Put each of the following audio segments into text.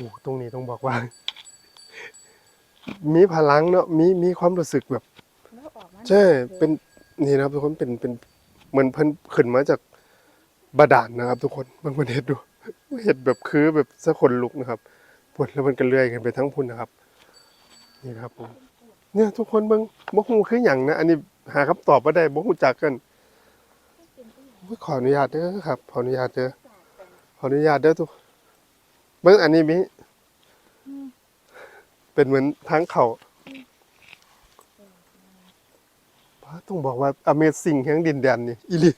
หตรงนี้ต้องบอกว่า มีพลังเนาะมีมีความรู้สึกแบบ แล้วออกมาใช่เป็นนี่นะครับ ทุกคนเป็นเป็นเหมือนเพิ่นขึ้นมาจากบาดาลนะครับ ทุกคนเบางประเทศดูเห็ดแบบคือแบบสะขนลุกนะครับปวดแล้วมันก็เลื่อยกันไปทั้งพุ่นนะครับ นี่นะครับผมเนี่ยทุกคนเบิ่งบ่ฮู้คือหยังนะ อันนี้หาคำตอบบ่ได้บ่ฮู้จักกันโอ้ยขออนุญาตเด้อครับ ขออนุญาตเด้อขออนุญาตเด้อทุก เบิ่งอันนี้มีเป็นเหมือนทางเขาป้าต้องบอกว่า Amazing แห่งดินแดนนี่อีหลี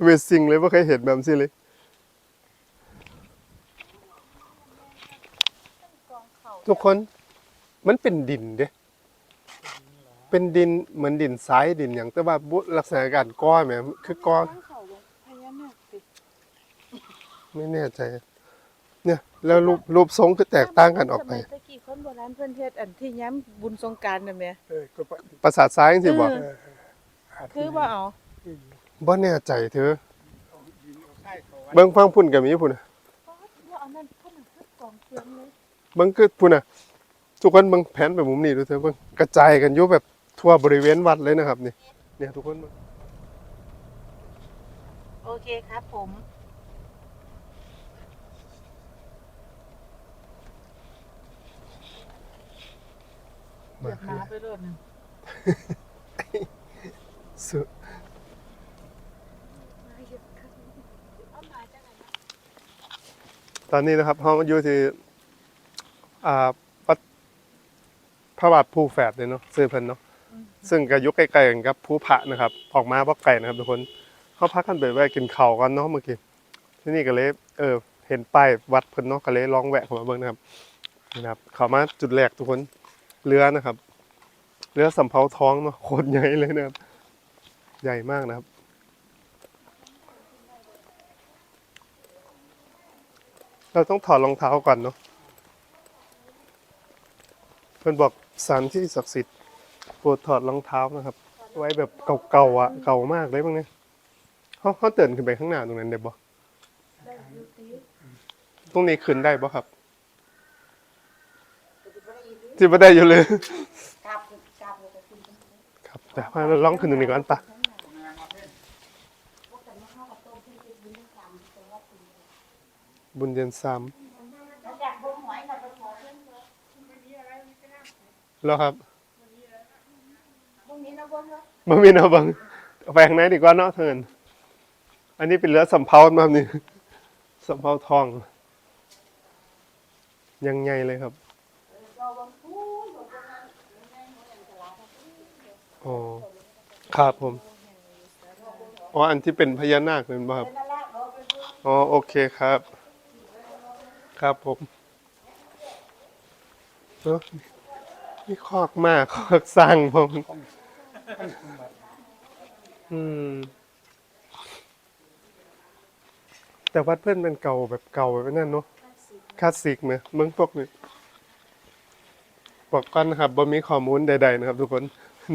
Amazing เลยบ่เคยเห็นแบบนี้เลยกองเข่าทุกคนมันเป็นดินเด้ เป็นดินเหมือนดินทรายดินอย่างแต่ว่าบุลักษณะการก้อนแหมคือก้อนกองเข่าลงพญานาคสิไม่แน่ใจ เนี่ยแล้วรูปรูปทรงก็แตกต่างกันออกไปสมัยตะกี้คนโบราณเพิ่นเฮ็ดอันที่ย้ำบุญสงกรานต์น่ะแหม่เออก็ปะประสาทซ้ายจังซี่บ่เอออาจคือว่าเอาบ่แน่ใจเธอดินเอาใต้เขาไว้เบิ่งฟังพุ่นก็มีพุ่นน่ะว่าเอานั่นเพิ่นน่ะคือกองเฟืองเลยเบิ่งคือพุ่นน่ะ ทุกคนเบิ่งแผนไปมุมนี้ดูเถอะเบิ่งกระจายกันอยู่แบบทั่วบริเวณวัดเลยนะครับนี่เนี่ยทุกคนเบิ่งโอเคครับผม เหยียบหมาไปโลดหนึงสุดตอนนี้นะครับเฮาอยู่ที่อ่าวัดพระบาทภูแฝดเลยเนาะซื้อเพิ่นเนาะซึ่งก็อยุใกล้ๆกันกับภูพระนะครับ ออกมาบ่ไกลนะครับทุกคนเขาพักกันไปแวะกินข้าวกันเนาะเมื่อกี้ที่นี่ก็เลยเออเห็นป้ายวัดเพิ่นเนาะก็เลยลองแวะเข้ามาเบิ่งนะครับนี่นะครับเข้ามาจุดแรกทุกคน เรือนะครับ เรือสำเภาท้องเนาะโคตรใหญ่เลยนะครับ ใหญ่มากนะครับ เราต้องถอดรองเท้าก่อนเนาะเพิ่อนบอกสานที่ศักดิ์สิทธิ์โปรดถอดรองเท้านะครับ ไว้แบบเก่าๆอะ เก่ามากเลยบ้างเนี่ยเขาเขาเตือนขึ้นไปข้างหน้าตรงนั้นได้บ่ตรงนี้ขึ้นได้บ่ครับ ที่ไม่ได้อยู่เลยครับแต่ว่าเราลองขึ้นตรงนี้ก่อนปะบุญเดือนสามแล้วครับพรุ่งนี้นะบ่เนาะบ่มีนะบังเอาไปข้างในดีกว่าเนาะเถินอันนี้เป็นเรือสำเภามาครับนี่สำเภาทอง ยังไงเลยครับ อ๋อครับผมอ๋ออันที่เป็นพญานาคเป็นบ่ครับอ๋อโอเคครับ ครับผมเอ้อนี่คอกมากคอกสร้างผมอืม แต่วัดเพื่อนเป็นเก่าแบบเก่าแบบนั้นเนาะคลาสสิกไหมเมืองพวกนี้บอกกันนะครับว่มีข้อมูลใดๆนะครับทุกคน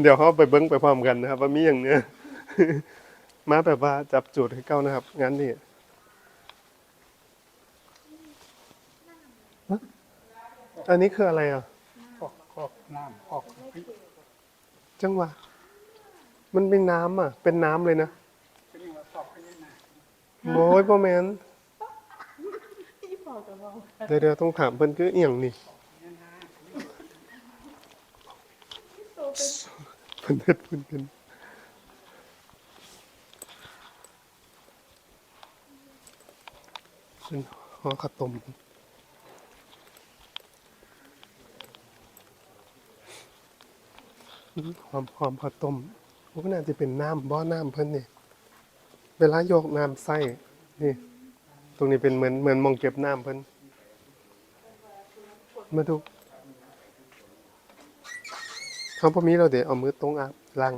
เดี๋ยวเขาไปเบิ้งไปพร้อมกันนะครับ ว่ามีอย่างเนี้ยมาแบบว่าจับจุดให้เก้านะครับงั้นนี่ฮะอันนี้คืออะไรอะออกออกน้ำออกจังหวะมันเป็นน้ำอะ เป็นน้ำเลยนะเป็นยังไงตอกไปยังไงโอ้ยพ่อแมนที่บอกกับเราเดี๋ยวเดี๋ยวต้องถามเพิ่นคือเอียงนี่ พิ่นเฮ็ดพิ่นเป็นเป็นห่อข้าวต้มหอมหอมข้าวต้มโอ้น่าจะเป็นน้ำบ่อน้ำเพิ่นนี่ เวลาโยกน้ำใส่นี่ ตรงนี้เป็นเหมือนเหมือนมองเก็บน้ำเพิ่น มาดู เขาพอมีเราเดี๋ยวเอามือตรงอาบล้าง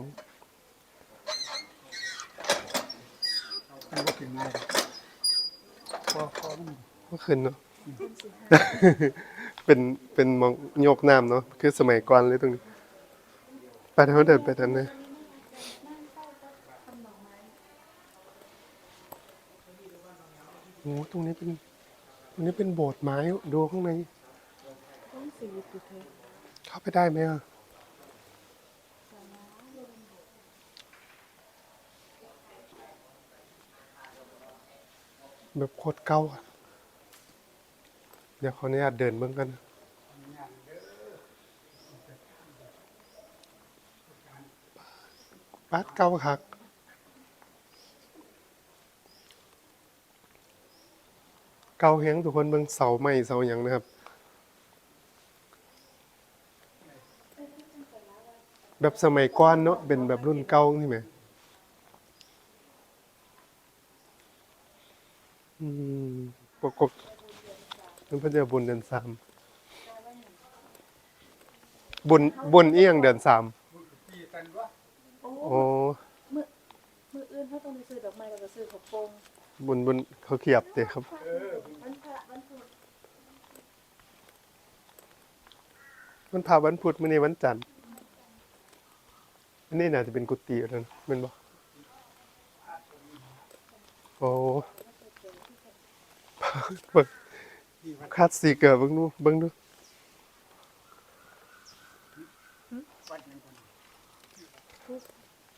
มันก็ถึงเลยพอพอมันเมื่อคืนเนาะเป็นเป็นมองโยกน้ำเนาะคือสมัยก่อนเลยตรงนี้ไปทางเดินไปทางนั้นโอ้ตรงนี้เป็นตรงนี้เป็นโบสถ์ไม้ดูข้างในเธอเข้าไปได้ไหมอะ แบบโคตรเก่าอะเดี๋ยวขออนุญาตเดินเบิ่งกันปาดเก่าคักเก่าแฮงทุกคนเบิ่งเสาไม้เสาหยังนะครับ แบบสมัยก่อนเนาะเป็นแบบรุ่นเก่าใช่ไหมอืมประกบมัน เป็นเดือนบุญเดือนสามบุญบุญเอียงเดือนสามกี่ตันวะโอ้โอ้มืออื่นเขาต้องไปซื้อดอกไม้แล้วก็ซื้อข้าวโพงบุญบุญเขาเขียบเตะครับ วันพระวันพุธมันพาวันพุธมื้อนี้วันจันทร์อันนี้น่าจะเป็นกุฏิแล้วนะแม่นบ่โอ้เบิ่ง คาดสีเกิดเบิ่งดูเบิ่งดูวัดหนึ่งคน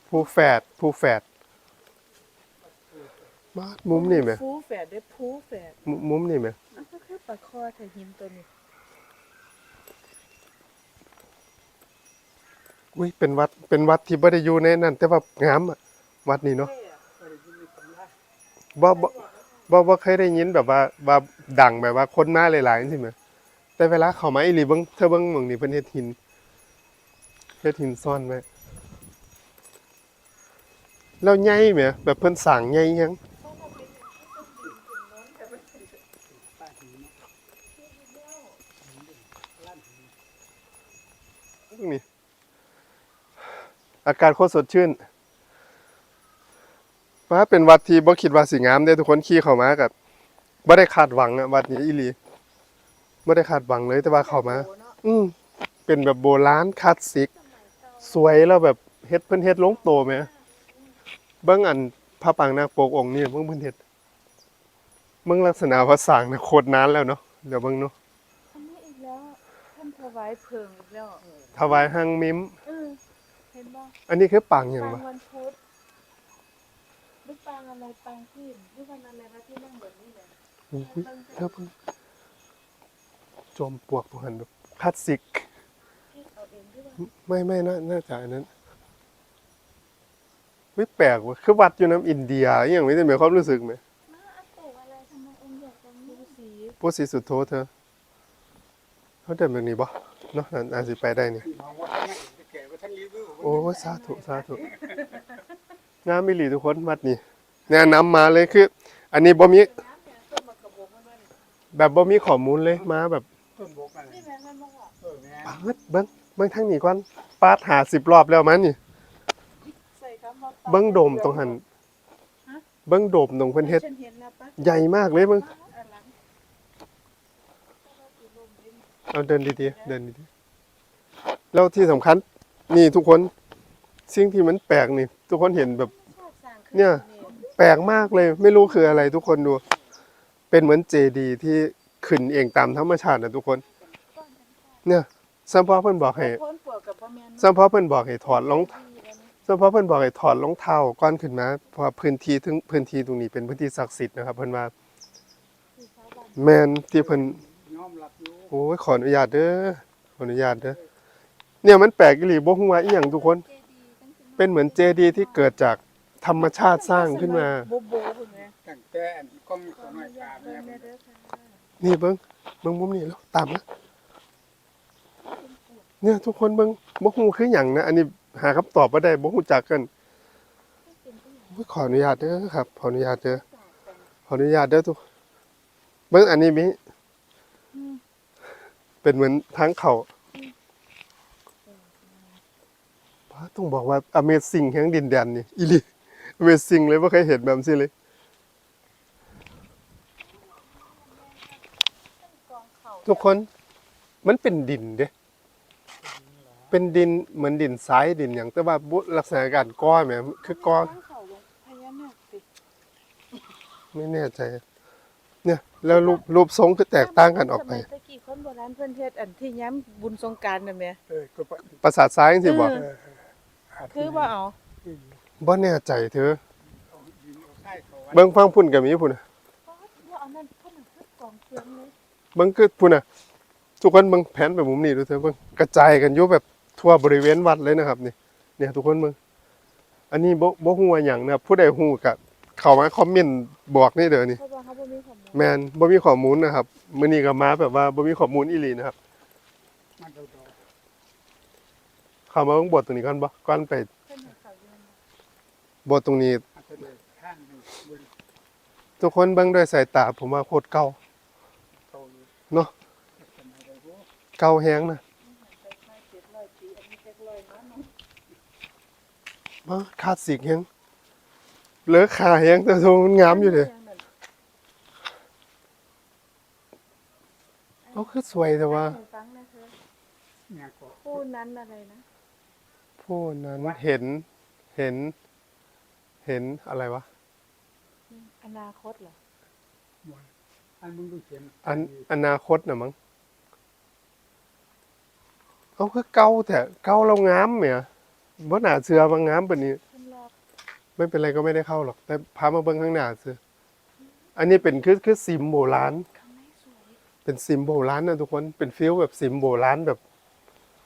ผู้แฝดผู้แฝดมามุมนี่ไหมฟูแฝดได้ฟูแฝดมุมุมนี่ไหมอันก็คือปลาคอแต่หินตัวนี้อุ้ยเป็นวัดเป็นวัดที่บ่ได้อยู่ในนั้นแต่ว่างามอะวัดนี้เนาะก็ได้ยินในตำราบ่บ่ บ่บ่เคยได้ยินแบบว่าว่าดังแบบว่าคนมาหลายๆจังซี่แหมแต่เวลาเข้ามาอีหลีเบิ่งเธอเบิ่งหม่องนี้เพิ่นเฮ็ดหินเฮ็ดหินซ่อนไว้แล้วใหญ่แหมแบบเพิ่นสร้างใหญ่ยังนี่ อากาศโคตรสดชื่น ว่าเป็นวัดที่บ่คิดว่าสิงามเด้ทุกคนขี่เข้ามากับบ่ได้คาดหวังอะวัดนี้อีหลีบ่ได้คาดหวังเลยแต่ว่าเข้ามาโอ้เนาะอืมเป็นแบบโบราณคลาสสิก สวยแล้วแบบเฮ็ดเพิ่นเฮ็ดลงโตไหมเบิ่งอันพระปรางนาคปกองค์นี่เบิ่งเพิ่นเฮ็ดเบิ่งลักษณะว่าสร้างน่ะโคตรนานแล้วเนาะเดี๋ยวเบิ่งเนาะอันนี้อีกแล้วท่านถวายเพิงอีกแล้วถวายหังมิมเออเห็นบ่อันนี้คือปางหยังปางวะวันพุธ หรือปางอะไรปางที่หรือวันอะไรนะที่นั่งแบบนี้เนี่ยอุ้ยแล้วเพิ่งจอมปลวกพวกหันแบบคลาสสิก ที่เอาเองหรือว่าไม่ไม่น่าน่าจะอันนั้นวิแปลกว่ะคือวัดอยู่น้ำอินเดียอหย่างนี้ได้ไหมความรู้สึกไหมมาอาปู่อะไรทำไมองค์ใหญ่จังดูสีผู้ศรีสุดโทเธอเขาเดินแบบนี้บ่เนาะนั่นอาจสิไปได้นี่ โอ้ยสาธุสาธุ งามมิลีทุกคนวัดนี้แนะนำมาเลยคือ อันนี้บ่มีน้ำเนี่ยต้นมะกระบอกมันมันแบบบ่มีข้อมูลเลยมาแบบต้นบกอะไรนี่แม่มันบอกว่าเออแม่ปาดเบิ่งเบิ่งทางนี้ก่อนปาดหาสิบรอบแล้วมันนี่ เบิ่งโดมตรงหันเบิ่งโดมตรงเพิ่นเฮ็ดใหญ่มากเลยเบิ่งเอาเดินดีๆเดินดีๆแล้วที่สำคัญนี่ทุกคนสิ่งที่มันแปลกนี่ ทุกคนเห็นแบบ เนี่ย แปลกมากเลยไม่รู้คืออะไรทุกคนดู เป็นเหมือนเจดีย์ที่ขึ้นเองตามธรรมชาตินะทุกคน เนี่ยสัมพอเพิ่นบอกให้พ้นปวกกับพ่อแม่นสัมพอเพิ่นบอกให้ถอดรองดีแล้วนะสัมพอเพิ่นบอกให้ถอดรองเท้าก่อนขึ้นมาเพราะว่าพื้นที่ถึงพื้นที่ตรงนี้เป็นพื้นที่ศักดิ์สิทธิ์นะครับเพิ่นว่าคือชาวบ้านแม่นที่เพิ่นยอมรับอยู่โอ้ยขออนุญาตเด้อขออนุญาตเด้อเนี่ยมันแปลกอีหลีบ่ฮู้ว่าอีหยังทุกคน เป็นเหมือนเจดีย์ที่เกิดจาก ธรรมชาติสร้างขึ้นมาโบโบพุ่นไงตั้งแต่อันกล้องขอขอหน่อยอนุญาตาตแม่เบิ่งแม่เพิ่นเด้อค่ะนี่เบิ้งเบิ้งมุมนี้แล้วตามนะเนี่ยทุกคนเบิ้งบ่ฮู้คือหยังนะ อันนี้หาคำตอบบ่ได้บ่ฮู้จักกันโอ้ยขออนุญาตเด้อครับ ขออนุญาตเด้อขออนุญาตเด้อทุกเบิ้งอันนี้มีเป็นเหมือนทางเขาป้าต้องบอกว่า Amazing แห่งดินแดนนี่อีหลี Amazing เลยบ่เคยเห็นแบบนี้เลยกองเข่าทุกคนมันเป็นดินเด้เป็นดินเหมือนดินทรายดินอย่างแต่ว่าบุลักษณะการก้อนแหมคือก้อนกองเข่าลงพญานาคสิไม่แน่ใจ เนี่ย แล้วรูปรูปทรงคือแตกต่างกันออกไปสมัยตะกี้เขาคนโบราณเพิ่นเฮ็ดอันที่ย้ำบุญสงกรานต์น่ะแหม่เออก็ปะประสาทซ้ายจังซี่บ่เอออาจคือว่าเอา บ่แน่ใจเธอเอาดินเอาใต้เขาไว้เบิ่งฟังพุ่นก็มีพุ่นน่ะป๊าดว่าเอานั่นเพิ่นน่ะคือกองเฟืองเลยเบิ่งคือพุ่นน่ะ ทุกคนเบิ่งแผนไปมุมนี้ดูเถอะเบิ่งกระจายกันอยู่แบบทั่วบริเวณวัดเลยนะครับนี่เนี่ยทุกคนเบิ่งอันนี้บ่บ่ฮู้ว่าหยังนะครับผู้ใดฮู้ก็เข้ามาคอมเมนต์บอกนี่เด้อนี่เพราะว่าเขาบ่แมนบ่มีข้อมูลนะครับมื้อนี้ก็มาแบบว่าบ่มีข้อมูลอีหลีนะครับมันเราเข้ามาเบิ่งบทตรงนี้ก่อนบ่ก่อนไป เพิ่นให้เขาอยู่นั่นน่ะ บทตรงนี้ ทุกคนเบิ่งด้วยสายตาผมว่าโคตรเก่าเนาะเก่าแฮงนะไปใช้700ปีอันนี้700มาเนาะมาคาสสิกแฮงเหลือขาแฮงแต่ทมันงามอยู่เด้เอาคือสวยแต่ว่าผู้นั้นอะไรนะผู้นั้นเห็นเห็น เห็นอะไรวะ อนาคตเหรอมวยอันมึงดูเขียนอันอนาคตน่ะมั้งเอาคือเก่าแต่เก่าแล้วงามแหมบ่น่าเชื่อว่างามปานนี้เพิ่นรอบไม่เป็นไรก็ไม่ได้เข้าหรอก แต่พามาเบิ้งข้างหน้าซื้ออันนี้เป็นคือคือซิมโบราณข้างในสวยเป็นซิมโบราณนะทุกคนเป็นฟิลแบบซิมโบราณแบบ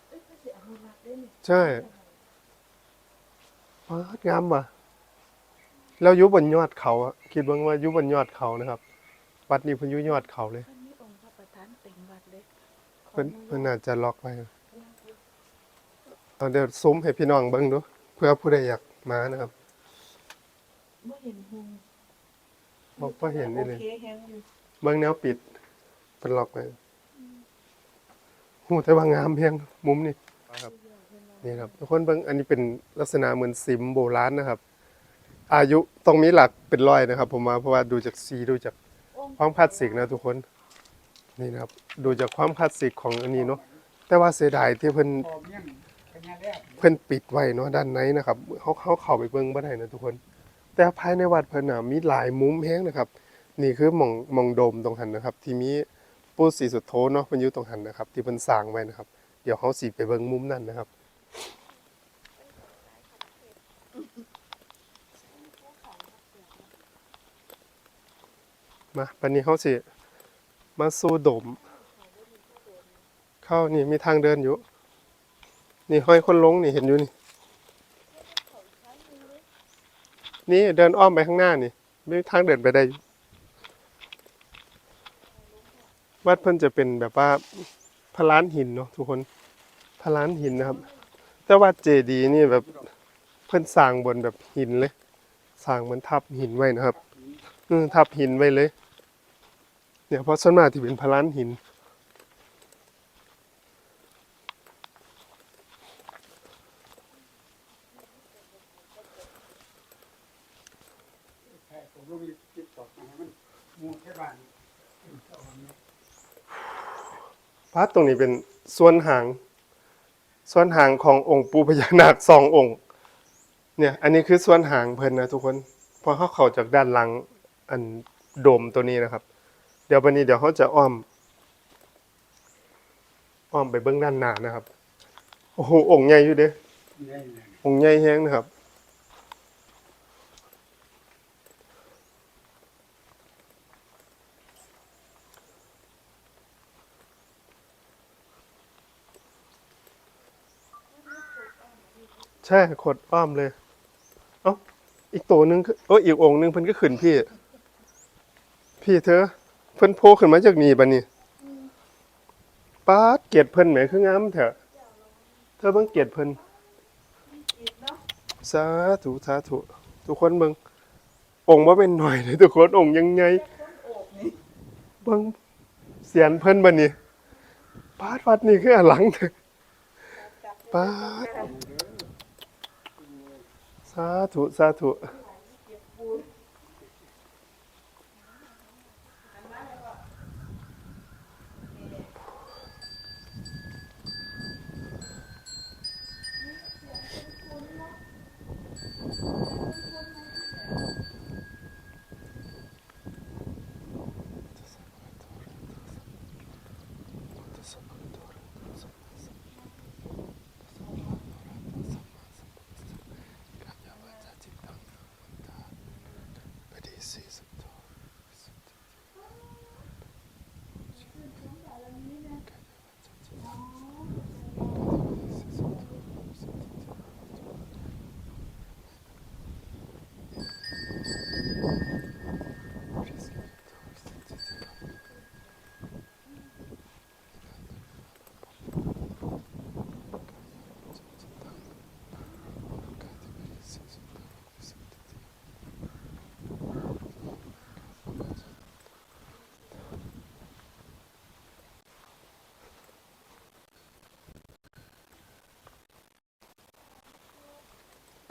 เอ้ยเพิ่นสิอนุรักษ์ได้นี่ใช่ว้าวงามว่ะ แล้วอยู่บนยอดเขาอะคิดเบ้างว่าอยู่บนยอดเขานะครับ วัดนี้เพิ่นอยู่ยอดเขาเลยเพิ่นมีองค์พระประธานเต็มวัดเลยเพิ่นเพิ่นน่าจะล็อกไว้เอาเดี๋ยวซุ้มให้พี่น้องเบิ่งดูเพื่อผู้ใดอยากมานะครับบ่เห็นหุงบอกว่าเห็นนี่เลย โอเคแฮงอยู่เบิ่งแนวปิดเป็นล็อกไว้หูแต่ว่างามเพียงมุมนี่ครับนี่ครับทุกคนเบิ่งอันนี้เป็นลักษณะเหมือนซิมโบราณนะครับ อายุต้องมีหลักเป็นร้อยนะครับ ผมมาเพราะว่าดูจากสีดูจากความคลาสสิกนะทุกคนนี่นะครับดูจากความคลาสสิกของอันนี้เนาะแต่ว่าเสียดายที่เพิ่นพอเมี่ยงพญาแรกเพิ่นปิดไว้เนาะด้านในนะครับเขาเขาเข้าไปเบิ่งบ่ได้นะทุกคน แต่ภายในวัดเพิ่นน่ะมีหลายมุมแฮงนะครับ นี่คือหม่องหม่องโดมตรงหันนะครับ ที่มีปู่ศรีสุโธเนาะเพิ่นอยู่ตรงหันนะครับ ที่เพิ่นสร้างไว้นะครับ เดี๋ยวเฮาสิไปเบิ่งมุมนั้นนะครับ มาปันนี้เขาสิมาสู่โดม เข้านี่มีทางเดินอยู่ นี่ห้อยคนลงนี่เห็นอยู่นี่ นี่เดินอ้อมไปข้างหน้านี่มีทางเดินไปได้วัดเพิ่นจะเป็นแบบว่าพระลานหินเนาะทุกคนพระลานหินนะครับ แต่ว่าเจดีนี่แบบเพิ่นสร้างบนแบบหินเลยสร้างเหมือนทับหินไว้นะครับ อืทับหินไว้เลย เนี่ยเพราะส่วนมากที่เป็นพลานหินแค่ผมลงติดต่อมาให้มันหมู่แค่บ้านเอาอันนี้พระตรงนี้เป็นส่วนหาง ส่วนหางขององค์ปูพญานาคสององค์ เนี่ย อันนี้คือส่วนหางเพลินนะทุกคน พอเขาเข้าจากด้านหลังอันโดมตัวนี้นะครับ ดี๋ยววันนี้เดี๋ยวเขาจะอ้อม อ้อมไปเบื้องด้านหน้านะครับ โอ้โหองค์ใหญ่อยู่เด้นี่ไงองค์ใหญ่แฮงนะครับใช่ขดอ้อมเลย เอ้า อีกตัวนึงคือเอออีกองค์หนึงเพิ่นก็ขึ้นพี่ พี่เธอ เพิ่นโผล่ขึ้นมาจากนี่บัดนี้ป๊าดเกียรติเพิ่นแหมคืองามแท้เธอเบิ่งเกียรติเพิ่นสาธุสาธุทุกคนเบิ่งองค์ว่าเป็นหน่อยเลยทุกคนองค์ยังไงเบิ่งเสียนเพิ่นบัดนี้ปาดวัดนี่คืออลังเถอะปาดสาธุสาธุ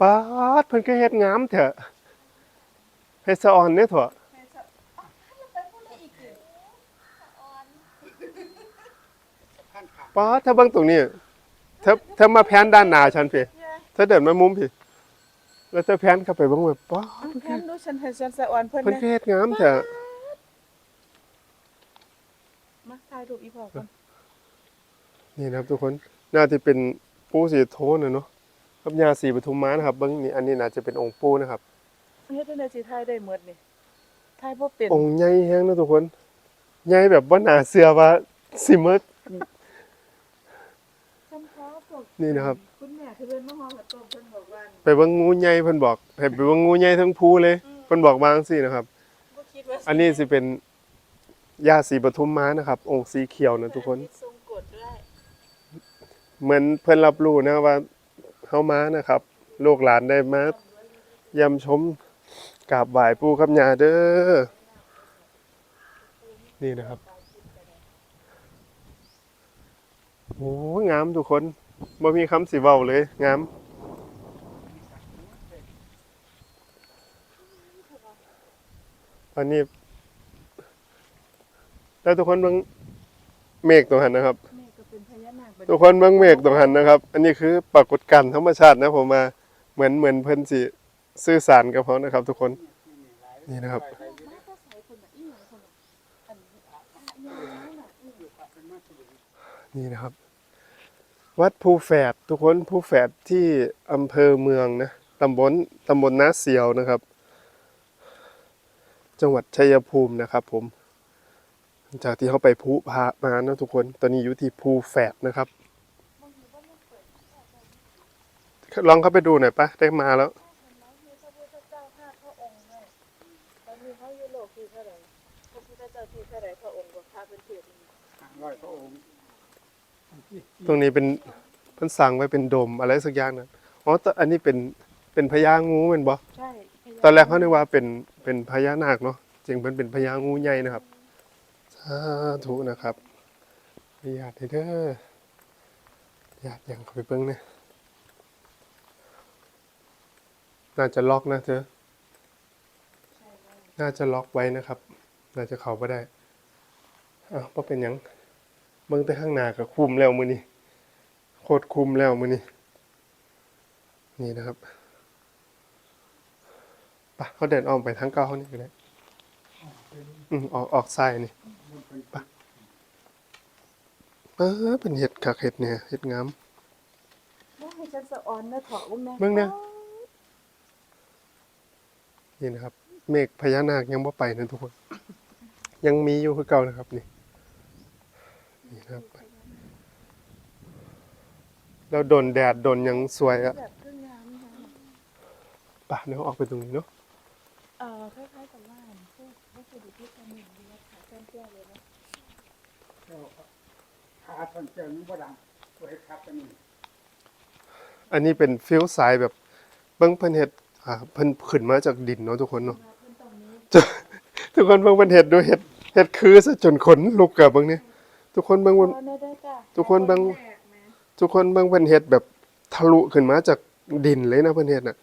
ป๊าดเพิ่นก็เฮ็ดงามเถอะเฮ็ดสะออนเด้อเถอะแม่ชอบอ๋อแล้วไปพูดอะไรอีกสิข้างขาป๊าดถ้าเบิ่งตรงนี้เธอเธอมาแพนด้านหน้าฉันพี่เธอเดินมามุมพี่แล้วเธอแพนเข้าไปเบิ่งว่าป๊าดแค่รู้ฉันเห็นฉันสะออนเพิ่นเพิ่นนะก็เฮ็ดงามเถอะมาถ่ายรูปอีพอก่อนนี่นะครับทุกคนน่าจะเป็นปู่สีโทนนะเนาะ กับยาสีปทุมมานะครับเบิ่งนี่อันนี้น่าจะเป็นองค์ปู่นะครับเฮ็ดจังได๋สิถ่ายได้หมดนี่ถ่ายบ่เป็นองค์ใหญ่แฮงนะทุกคนใหญ่แบบบ่น่าเชื่อว่าสิหมึกซ้ำฟ้าพวกนี่นะครับคุณแม่ที่เพิ่นมาฮอดต้มเพิ่นบอกว่าไปเบิ่งงูใหญ่เพิ่นบอกให้ไปเบิ่งงูใหญ่ทั้งภูเลยเพิ่นบอกมาจังซี่นะครับบ่คิดว่าอันนี้สิเป็นยาสีปทุมมานะครับ องค์สีเขียวนะทุกคนมีทรงกดด้วยเหมือนเพิ่นรับรู้นะว่า เฮามานะครับ ลูกหลานได้มายำชมกราบไหว้ปู่กับย่าเด้อนี่นะครับโอ้งามทุกคนบ่มีคำสิเว้าเลย งามตอนนี้แล้วทุกคนเบิ่งเมฆตรงหันนะครับ ทุกคนเบิ่งเมฆตรงหันนะครับ อันนี้คือปรากฏการณ์ธรรมชาตินะผมมาเหมือนเหมือนเพิ่นสิสื่อสารกับเขานะครับ ทุกคนนี่นะครับนี่นะครับ วัดภูแฝดทุกคนภูแฝดที่อำเภอเมืองนะตำบลตำบลนาเสียวนะครับ จังหวัดชัยภูมินะครับผม จากที่เขาไปภูพามานะทุกคน ตอนนี้อยู่ที่ภูแฝดนะครับ ลองเข้าไปดูหน่อยปะได้มาแล้วเห็นไหมมีพระพุทธเจ้าห้าพระองค์ด้วยตอนนี้เขาอยู่โลกที่เท่าไหร่พระพุทธเจ้าที่เท่าไหร่พระองค์บอกพาเป็นเทพนี่ห้าร้อยพระองค์ตรงนี้เป็นเพิ่นสั่งไว้เป็นโดมอะไรสักอย่างนะอ๋อแต่อันนี้เป็นเป็นพญางูเป็นบ่ใช่พญาตอนแรกเขานึกว่าเป็นเป็นพญานาคเนาะจริงมันเป็นพญางูใหญ่นะครับสา ธุนะครับญาติเด้อญาติยังเขาไปเบิ่งเนี่ยน่าจะล็อกนะเธอ น่าจะล็อกไว้นะครับ น่าจะเข้าบ่ได้อ้าวบ่เป็นยังเบิ่งแต่ข้างหน้าก็คุมแล้วมือนี้โคตรคุมแล้วมือนี้นี่นะครับปะเขาเดินออกไปทางเก้าเขานี่ก็ได้อืมออกออกซ้ายนี่ ปะเออเป็นเห็ดคักเห็ดเนี่ยเห็ดงามว่าให้ฉันสะออนนะเถาะอุ้มแม่เบิ่งเนี่ยนี่นะครับ เมฆพญานาคยังบ่ไปนะทุกคน ยังมีอยู่คือเก่านะครับนี่นี่นะครับแล้วโดนแดดโดนหยังสวยอะแบบเครื่องงามนะปะเดี๋ยวออกไปตรงนี้เนาะเอ่อคล้ายๆกับว่าพวกวัสดุที่ทำหนึ่งดีว่าขายแก้มแก้วเลยนะ เจ้าขาท่อนเจ้านี่บ่ดังตัวเฮ็ดครับกันนี่อันนี้เป็นฟิลสายแบบเบิ่งเพิ่นเฮ็ดอ่าเพิ่นขึ้นมาจากดินเนาะทุกคนเนาะมาเพิ่นตรงนี้จะทุกคนเบิ่งเพิ่นเฮ็ดดูเฮ็ดเฮ็ดคือซะจนขนลุกกับเบิ่งนี่ทุกคนเบิ่งพเพิ่นอได้ได้จ้ะทุกคนเบิ่งแปลกนะทุกคนเบิ่งเพิ่นเฮ็ดแบบทะลุขึ้นมาจากดินเลยนะเพิ่นเฮ็ดน่ะ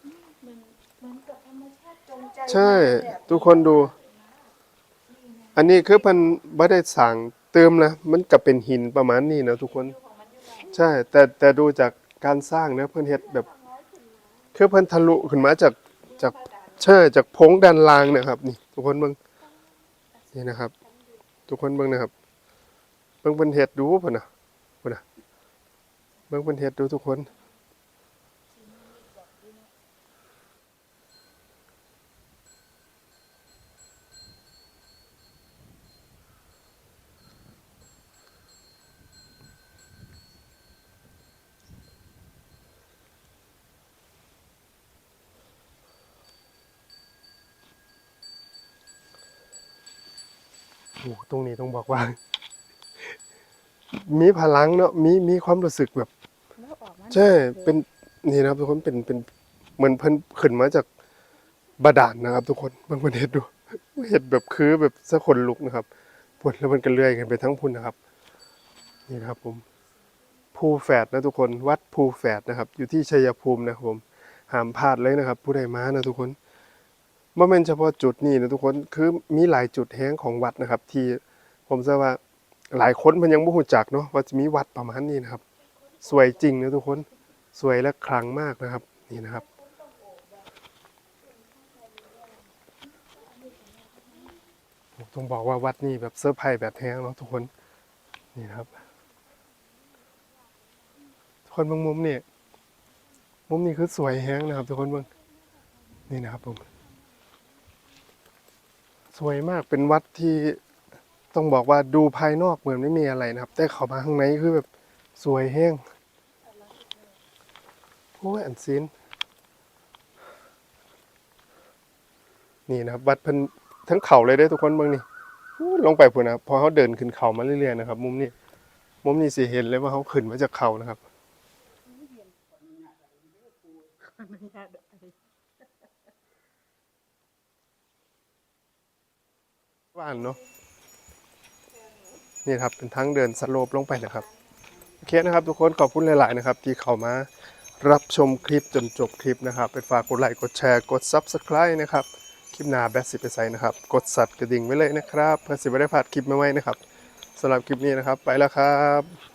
มันเหมือนกับธรรมชาติจงใจใช่มาแบบทุกคนดู อันนี้คือเพิ่นบ่ได้สร้าง เติมนะมันก็เป็นหินประมาณนี้นะทุกคนของมันอยู่แล้วใช่ แต่แต่ดูจากการสร้างนะเพิ่นเฮ็ดแบบคือเพิ่นทะลุขึ้นมาจากจากใช่จากโพรงด้านล่างนะครับ นี่ ทุกคนเบิ่งนี่นะครับ ทุกคนเบิ่งนะครับ เบิ่งเพิ่นเฮ็ดดูพุ่นน่ะพุ่นน่ะเบิ่งเพิ่นเฮ็ดดูทุกคน โอ้ตรงนี้ต้องบอกว่า มีพลังเนาะมีมีความรู้สึกแบบ แล้วออกมาใช่เป็นนี่นะครับ ทุกคนเป็นเป็นเหมือนเพิ่นขึ้นมาจากบาดาลนะครับ ทุกคนบางคนเห็ดดูเห็ดแบบคือแบบสะขนลุกนะครับปวดแล้วมันก็เลื่อยกันไปทั้งพุ่นนะครับ นี่นะครับผมภูแฝดนะทุกคนวัดภูแฝดนะครับ อยู่ที่ชัยภูมินะครับผมห้ามพลาดเลยนะครับ ผู้ใดมานะทุกคน บ่แม่นเฉพาะจุดนี้นะทุกคนคือมีหลายจุดแห้งของวัดนะครับ ที่ผมเชื่อว่าหลายคนเพิ่นยังบ่รู้จักเนาะว่าจะมีวัดประมาณนี้นะครับ สวยจริงนะทุกคนสวยและคลังมากนะครับ นี่นะครับต้องบอกว่าวัดนี้แบบเซอร์ไพรส์แบบแท้งเนาะทุกคนนี่นะครับ ทุกคนบางมุมนี่มุมนี้คือสวยแฮงนะครับ ทุกคนบางนี่นะครับผม สวยมากเป็นวัดที่ต้องบอกว่าดูภายนอกเหมือนไม่มีอะไรนะครับ แต่เข้ามาข้างในคือแบบสวยแห้งโอ้ยอันซีนนี่นะครับ วัดพิ่นทั้งเขาเลยได้ทุกคนเบิ่งนี้ลงไปพุ่นนะพอเขาเดินขึ้นเขามาเรื่อยๆนะครับ มุมนี้มุมนี้สิเห็นเลยว่าเขาขึ้นมาจากเขานะครับ ว้านเนาะนี่ครับเป็นทั้งเดินสโลปลงไปนะครับโอเคนะครับ ทุกคนขอบคุณหลาย ๆ นะครับ ที่เข้ามารับชมคลิปจนจบคลิปนะครับเป็นฝากกดไลค์กดแชร์กด Subscribe นะครับคลิปหน้าแบสสิไปใส่นะครับ กดสัตว์กระดิ่งไว้เลยนะครับเพื่อสิไม่ได้พลาดคลิปใหม่ๆนะครับสำหรับคลิปนี้นะครับ ไปแล้วครับ